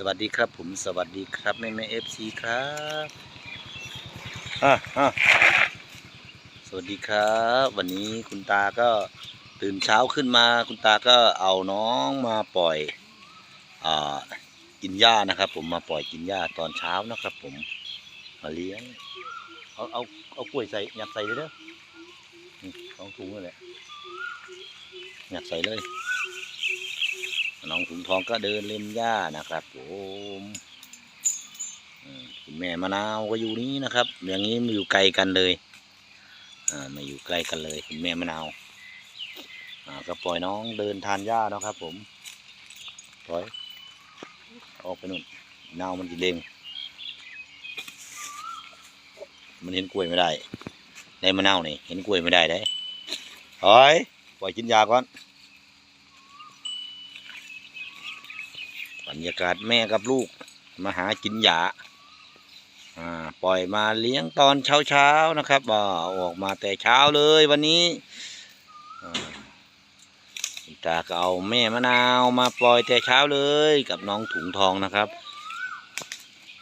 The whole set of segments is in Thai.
สวัสดีครับผมสวัสดีครับแม่แม่เอฟซีครับอะอะสวัสดีครับ วันนี้คุณตาก็ตื่นเช้าขึ้นมา คุณตาก็เอาน้องมาปล่อยอ่ากินหญ้านะครับ ผมมาปล่อยกินหญ้าตอนเช้านะครับ ผมมาเลี้ยงเอาเอาเอากล้วยใส่หยัดใส่เลยเด้อนี่สองถุงนั่นแหละหยัดใส่เลย น้องถุงทองก็เดินเล่นหญ้านะครับผมอืมคุณแม่มะนาวก็อยู่นี้นะครับ อย่างนี้มาอยู่ไกลกันเลยอ่ามาอยู่ใกล้กันเลยคุณแม่มะนาวอ่าก็ปล่อยน้องเดินทานหญ้านะครับ ผมปล่อยออกไปนู่นนาวมันจะเด้งมันเห็นกล้วยไม่ได้ในมะนาวนี่เห็นกล้วยไม่ได้ได้ถอยปล่อยกินยาก่อน บรรยากาศแม่กับลูกมาหากินหญ้าปล่อยมาเลี้ยงตอนเช้าเช้าๆนะครับอออกมาแต่เช้าเลยวันนี้ตาก็เอาแม่มะนาวมาปล่อยแต่เช้าเลยกับน้องถุงทองนะครับ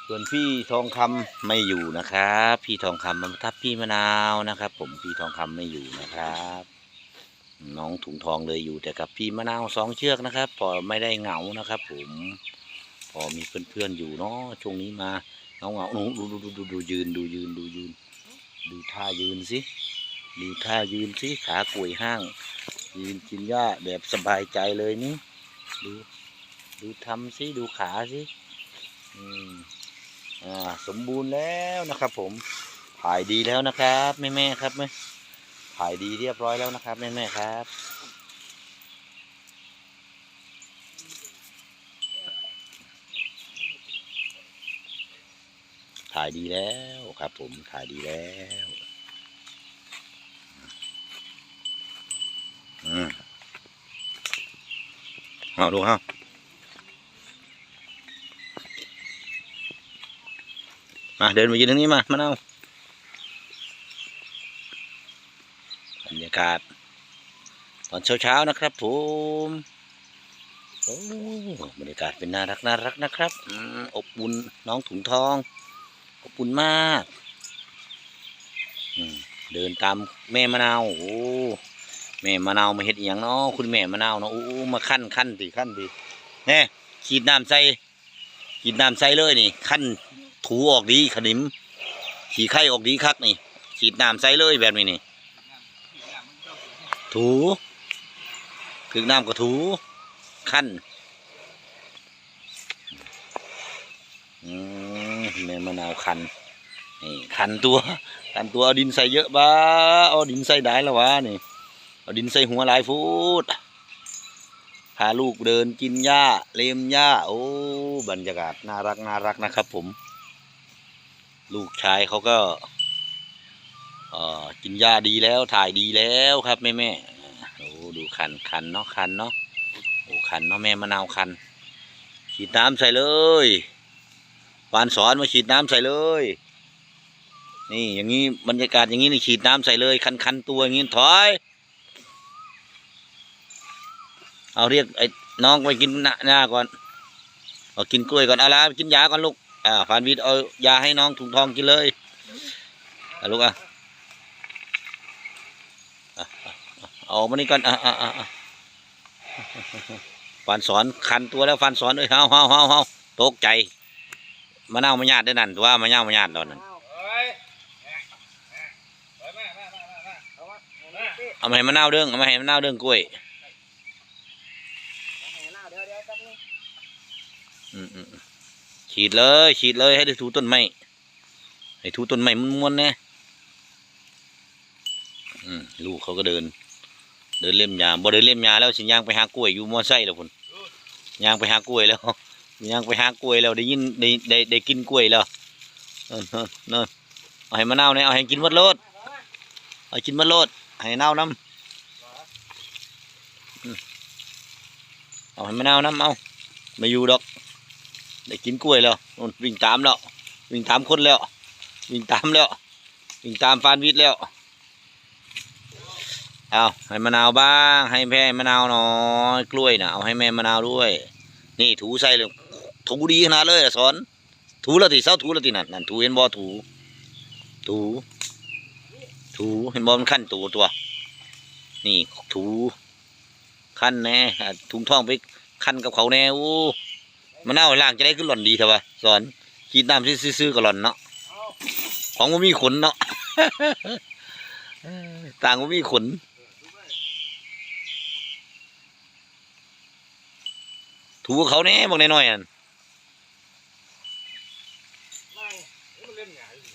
ส่วนพี่ทองคำไม่อยู่นะครับ พี่ทองคำมาทับพี่มะนาวนะครับ ผมพี่ทองคำไม่อยู่นะครับ น้องถุงทองเลยอยู่แต่กับพี่มะนาวสองเชือกนะครับ พอไม่ได้เหงานะครับ ผม พอมีเพื่อนๆอยู่เนาะช่วงนี้มาเหงาเหงาๆหนูดูดูดูดูดูยืนดูยืนดูยืน ดูท่ายืนสิดูท่ายืนสิขากลวยห้าง ยืนกินหญ้าแบบสบายใจเลยนี่ดูดูทำสิดูขาสิอืมอ่าสมบูรณ์แล้วนะครับ ผมถ่ายดีแล้วนะครับแม่แม่ครับแม่ ถ่ายดีเรียบร้อยแล้วนะครับแม่แม่ๆครับถ่ายดีแล้วครับผมถ่ายดีแล้วอเอาดูครับมาเดินมายืนตรงนี้มา มาวบร รยากาศ ตอนเช้าๆนะครับผมโอ้บรรยากาศเป็นน่ารักน่ารักนะครับอบอุ่นน้องถุงทองอบอุ่นมากเดินตามแม่มะนาวโอ้แม่มะนาวมาเฮ็ดอหย่างเนาะคุณแม่มะนาวเนาะโอ้มาขั้นขั้นดิขั้นดิแน่ขีดน้ำใส่ขีดน้ำใส่เลยนี่ขั้นถูออกดีขนิม ขี่ไข่ออกดีคักนี่ ขีดน้ำใส่เลยแบบนี้นี่ ถูถึงน้ำก็ถูขั้นอืมแม่มะนาวคันนี่คันตัวคันตัวเอาดินใส่เยอะบ้าเอาดินใส่ได้แล้ววะนี่เอาดินใส่หัวหลายฟุตพาลูกเดินกินหญ้าเลียมหญ้าโอ้บรรยากาศน่ารักน่ารักนะครับผม ลูกชายเขาก็ กินหญ้าดีแล้วถ่ายดีแล้วครับแม่แม่โอ้ดูคันคันเนาะคันเนาะโอ้คันเนาะแม่มะนาวคัน ฉีดน้ำใส่เลยปานสอนมาฉีดน้ำใส่เลย นี่อย่างนี้บรรยากาศอย่างนี้นี่ฉีดน้ำใส่เลย คันคันตัวอย่างนี้ถอย เอาเรียกไอ้น้องไปกินหน้าหน้าก่อนเอากินกล้วยก่อนเอาละกินยาก่อนลูกอ่าฟานวิทย์เอายาให้น้องถุงทองกินเลยเอาลูกอะ เอามานี่ก่อนอะอะอะฟันสอนคันตัวแล้วฟันสอนเอ้ยเฮาเฮาเฮาเฮาตกใจมะนาวมาญาติได้นั่นตัวมะนาวมาญาติเรานั่นเฮ้ยเฮ้ม่แม่แม่แม่แม่เอาม่เอามาให้มะนาวเด้งเอามาให้มะนาวเด้งกล้วยฉีดเลยฉีดเลยให้ได้ถูต้นไม้ให้ถูต้นไม้ม้วนแน่ลูกเขาก็เดิน เดินเล่มยาบ่เดินเล่มยาแล้วสิย่างไปหากล้วยอยู่มอไซค์แล้วพุ่นย่างไปหากล้วยแล้วย่างไปหากล้วยแล้วได้ยินได้ได้ได้กินกล้วยแล้วเนั่นนั่นนั่นเอาให้มะนาวเนี่ยเอาให้กินหมดโลดเอากินหมดโลดให้นาวน้ำเอาให้มะนาวน้ำเอาไม่อยู่ดอกได้กินกล้วยแล้ววิ่งตามแล้ววิ่งตามคนแล้ววิ่งตามแล้ววิ่งตามฟานวิทย์แล้ว เอาให้มะนาวบ้าง ให้แม่มะนาวหน่อยกล้วยนะเอาให้แม่มะนาวด้วย นี่ถูใส่เลยถูดีขนาดเลยอะสอน ถูล้วติเศร้าถูล้วตินั่นนั่นถูเห็นบ่ถู ถู ถูเห็นบ่มันขั้นตัวตัว นี่ถูขั้นแน่ถุงทองไปขั้นกับเขาแน่โอ้มันเอาล่างจะได้ขึ้นหล่อนดีเถอะวะสอนขีดน้ำซื่อๆก็หล่อนเนาะของมันมีขนเนาะต่างมันมีขน ดูไป ถูเขาแน่บอกน้อยๆอะนั่งเฮ้ยมันเล่นหงายอยู่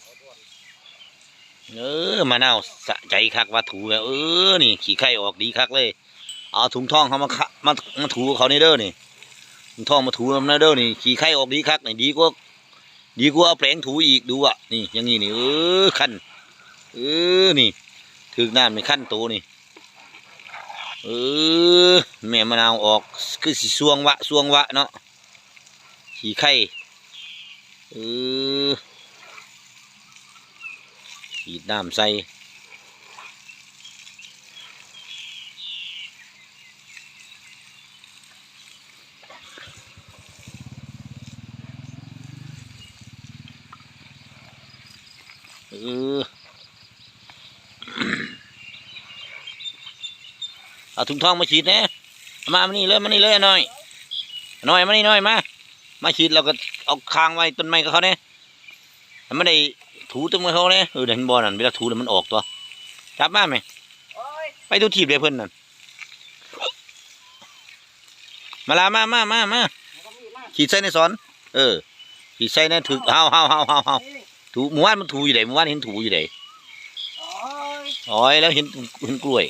เอาด่วนเออมะนาสะใจคักว่าถูแล้วเออนี่ ขี้ไข่ออกดีคักเลย เอาถุงทองเขามาขะมามาถูเขาในเด้อนี่ถุงทองมาถูมันนเด้อนี่ขี้ไข่ออกดีคักนี่ดีกว่าดีกว่าเอาแปลงถูอีกดูอะนี่อย่างนี้นี่เออขั้นเออนี่ถึกน้ำในขั้นโตนี่ เออแม่มะนาวออกคือสิสวงวะสวงวะเนาะขี้ไข่เออขีดน้ำใส่เออ เอาถุงทองมาฉีดนะเอามามานี่เลยมานี่เลยหน่อยหน่อยมานี่หน่อยมามาฉีดเราก็เอาคางไว้ต้นไม้กับเขาเนี่ยให้มันได้ถูต้นไม้เขาเนี่ยเออเดี๋ยวเห็นบอลนั่นเวลาถูแล้วมันออกตัวจับมาไหมโอ้ยไปดูถีบเลยเพื่อนนั่นมาลามามามามามันก็มีมากฉีดใส่ในสอน เออฉีดใส่ในถึกเฮาเฮาเฮาเฮาเฮานี่ถูหมู่บ้านมันถูอยู่ไหนหมู่บ้านเห็นถูอยู่ไหนโอ้ยอ๋อยแล้วเห็นเห็นกล้วย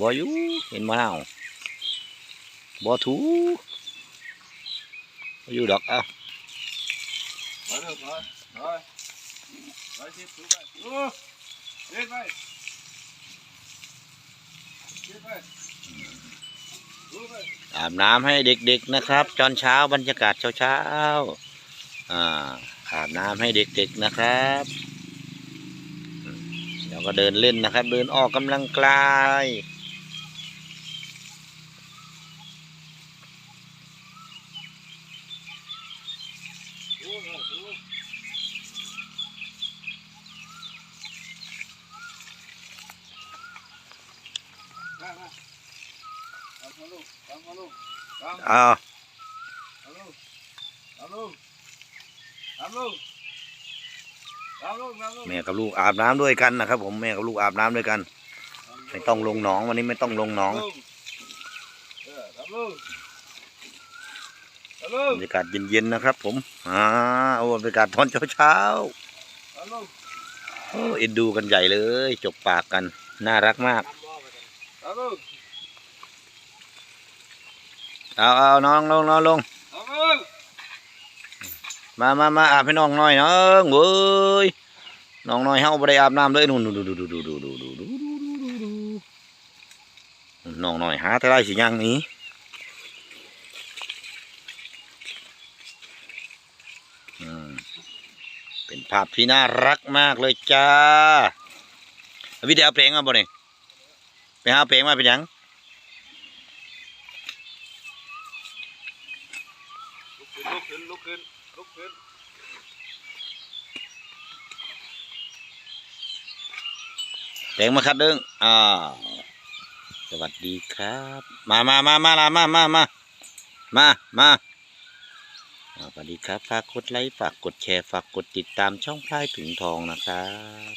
บ่อยู่เห็นมะนาวบ่ถูบ่อยู่ดอกเอ้าไปเร็วไปไปไปสิดูไปดูเล่นไปเล่นไปดูไปอาบน้ำให้เด็กๆนะครับตอนเช้าบรรยากาศเช้าๆอ่าอาบน้ำให้เด็กๆนะครับเดี๋ยวก็เดินเล่นนะครับ เดินออกกำลังกาย ดูเลยดูมามาเอามาลูกเอามาลูกเอา อ้าว เอาลูกเอาลูกเอาลูกเอาลูกเอาลูกแม่กับลูกอาบน้ำด้วยกันนะครับ ผมแม่กับลูกอาบน้ำด้วยกัน ไม่ต้องลงหนองวันนี้ไม่ต้องลงหนองบรรยากาศเย็นๆนะครับ ผมอ่าโอ้บรรยากาศตอนเช้าอาลูกๆเอ็นดูกันใหญ่เลยจกปากกัน น่ารักมาก เอาลูกเอาเอาน้องลงน้องลงเอาลูกมามามาอาบให้น้องหน่อยน้องเว้ยน้องหน่อยเฮาบ่ได้อาบน้ำเลยนู่นดูดูดูดูดูดูดูดูดูดูน้องหน่อยหาแต่ได้สิยังหนี้อืมเป็นภาพที่น่ารักมากเลยจ้าวิดีโอเพลงมาบ่เนี่ย ไปหาเพลงมาเป็นหยังลุกขึ้นลุกขึ้นลุกขึ้นลุกขึ้นเพลงมาคัดเด้งอ่าวสวัสดีครับ มามามามามามามามามามาอ่าสวัสดีครับ ฝากกดไลค์ ฝากกดแชร์ ฝากกดติดตามช่องพลายถุงทองนะครับ